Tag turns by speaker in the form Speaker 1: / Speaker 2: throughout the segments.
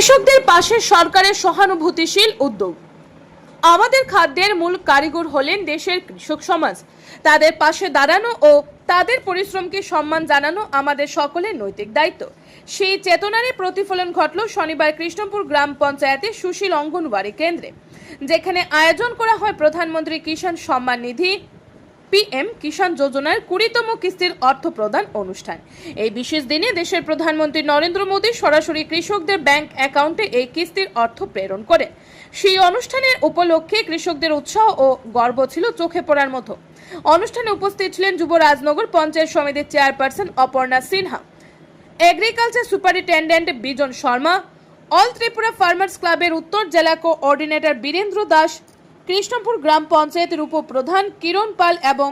Speaker 1: কৃষকদের পাশে সরকারের সহানুভূতিশীল উদ্যোগ। আমাদের খাদ্যের মূল কারিগর হলেন দেশের কৃষক সমাজ। তাদের পাশে দাঁড়ানো ও তাদের পরিশ্রমকে সম্মান জানানো আমাদের সকলের নৈতিক দায়িত্ব। সেই চেতনারই প্রতিফলন ঘটল শনিবার কৃষ্ণপুর গ্রাম পঞ্চায়েতের সুশীল অঙ্গনওয়াড়ি কেন্দ্রে, যেখানে আয়োজন করা হয় প্রধানমন্ত্রী কিষাণ সম্মান নিধি পিএম কিষাণ যোজনার কুড়িতম কিস্তির অর্থ প্রদান অনুষ্ঠান। এই বিশেষ দিনে দেশের প্রধানমন্ত্রী নরেন্দ্র মোদী সরাসরি কৃষকদের ব্যাংক অ্যাকাউন্টে এই কিস্তির অর্থ প্রেরণ করে সেই অনুষ্ঠানের উপলক্ষে কৃষকদের উৎসাহ ও গর্ব ছিল চোখে পড়ার মতো। অনুষ্ঠানে উপস্থিত ছিলেন যুব রাজনগর পঞ্চায়েত সমিতির chairperson Aparna Sinha, agriculture superintendent Bijan Sharma, all Tripura farmers ক্লাবের উত্তর জেলা কোঅর্ডিনেটর বীরেন্দ্র দাস কৃষ্ণপুর গ্রাম পঞ্চায়েতের উপপ্রধান কিরণ পাল এবং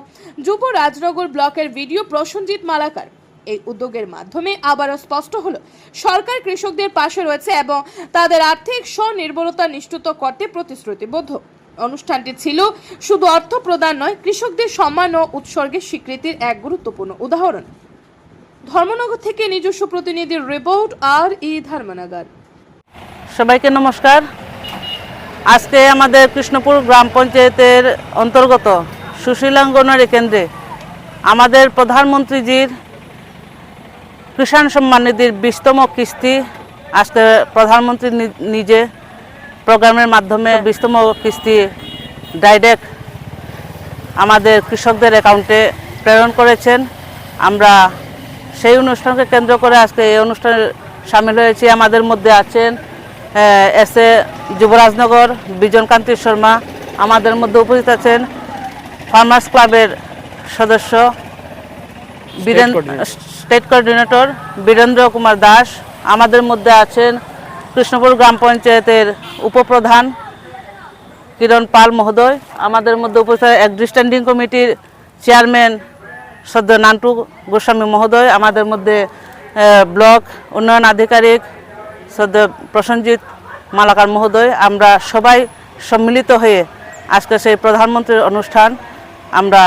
Speaker 1: যুব রাজনগর ব্লকের ভিডিও প্রসঞ্জিৎ মালাকার। এই উদ্যোগের মাধ্যমে আবারও স্পষ্ট হলো, সরকার কৃষকদের পাশে রয়েছে এবং তাদের আর্থিক স্বনির্ভরতা নিশ্চিত করতে প্রতিশ্রুতিবদ্ধ। অনুষ্ঠানটি ছিল শুধু অর্থ প্রদান নয়, কৃষকদের সম্মান ও উৎসর্গের স্বীকৃতির এক গুরুত্বপূর্ণ উদাহরণ। ধর্মনগর থেকে নিজস্ব প্রতিনিধির রিপোর্ট, আর ই ধর্মনগর।
Speaker 2: সবাইকে নমস্কার। আজকে আমাদের কৃষ্ণপুর গ্রাম পঞ্চায়েতের অন্তর্গত সুশীলাঙ্গনারী কেন্দ্রে আমাদের প্রধানমন্ত্রীজির কিষাণ সম্মান নিধির বিশতম কিস্তি আজকে প্রধানমন্ত্রী নিজে প্রোগ্রামের মাধ্যমে বিশতম কিস্তি ডাইরেক্ট আমাদের কৃষকদের অ্যাকাউন্টে প্রেরণ করেছেন। আমরা সেই অনুষ্ঠানকে কেন্দ্র করে আজকে এই অনুষ্ঠানে সামিল হয়েছি। আমাদের মধ্যে আছেন এস এ যুবরাজনগর বিজনকান্তি শর্মা আমাদের মধ্যে উপস্থিত আছেন। ফার্মার্স ক্লাবের সদস্য বীরেন স্টেট কোঅর্ডিনেটর বীরেন্দ্র কুমার দাস আমাদের মধ্যে আছেন কৃষ্ণপুর গ্রাম পঞ্চায়েতের উপপ্রধান কিরণ পাল মহোদয়। আমাদের মধ্যে উপস্থিত এগ্রি স্ট্যান্ডিং কমিটির চেয়ারম্যান সদ্য নান্টু গোস্বামী মহোদয়। আমাদের মধ্যে ব্লক উন্নয়ন আধিকারিক সদ্য প্রসঞ্জিৎ মালাকার মহোদয়, আমরা সবাই সম্মিলিত হয়ে আজকে সেই প্রধানমন্ত্রীর অনুষ্ঠান আমরা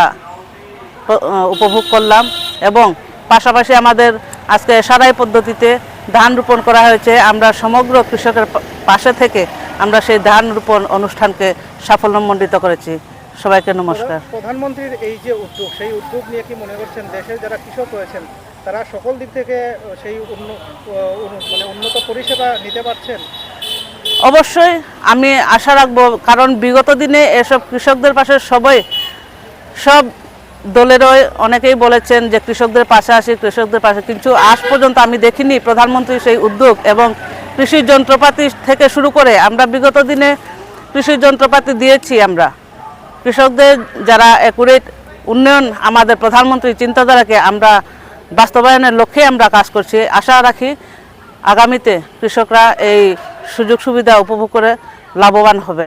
Speaker 2: উপভোগ করলাম এবং পাশাপাশি আমাদের আজকে সারাই পদ্ধতিতে ধান রোপণ করা হয়েছে। আমরা সমগ্র কৃষকের পাশে থেকে আমরা সেই ধান রোপণ অনুষ্ঠানকে সাফল্যমণ্ডিত করেছি। সবাইকে নমস্কার।
Speaker 3: প্রধানমন্ত্রীর এই যে উদ্যোগ, সেই উদ্যোগ নিয়ে কি মনে করছেন? দেশের যারা কৃষক রয়েছেন তারা সকল দিক থেকে সেই মানে উন্নত পরিষেবা নিতে পারছেন?
Speaker 2: অবশ্যই আমি আশা রাখব, কারণ বিগত দিনে এসব কৃষকদের পাশে সবাই, সব দলেরই অনেকেই বলেছেন যে কৃষকদের পাশে আসি কৃষকদের পাশে, কিন্তু আজ পর্যন্ত আমি দেখিনি প্রধানমন্ত্রী সেই উদ্যোগ এবং কৃষি যন্ত্রপাতি থেকে শুরু করে আমরা বিগত দিনে কৃষি যন্ত্রপাতি দিয়েছি আমরা। কৃষকদের যারা অ্যাকুরেট উন্নয়ন আমাদের প্রধানমন্ত্রী চিন্তাধারাকে আমরা বাস্তবায়নের লক্ষ্যে আমরা কাজ করছি। আশা রাখি আগামীতে কৃষকরা এই সুযোগ সুবিধা উপভোগ করে লাভবান হবে।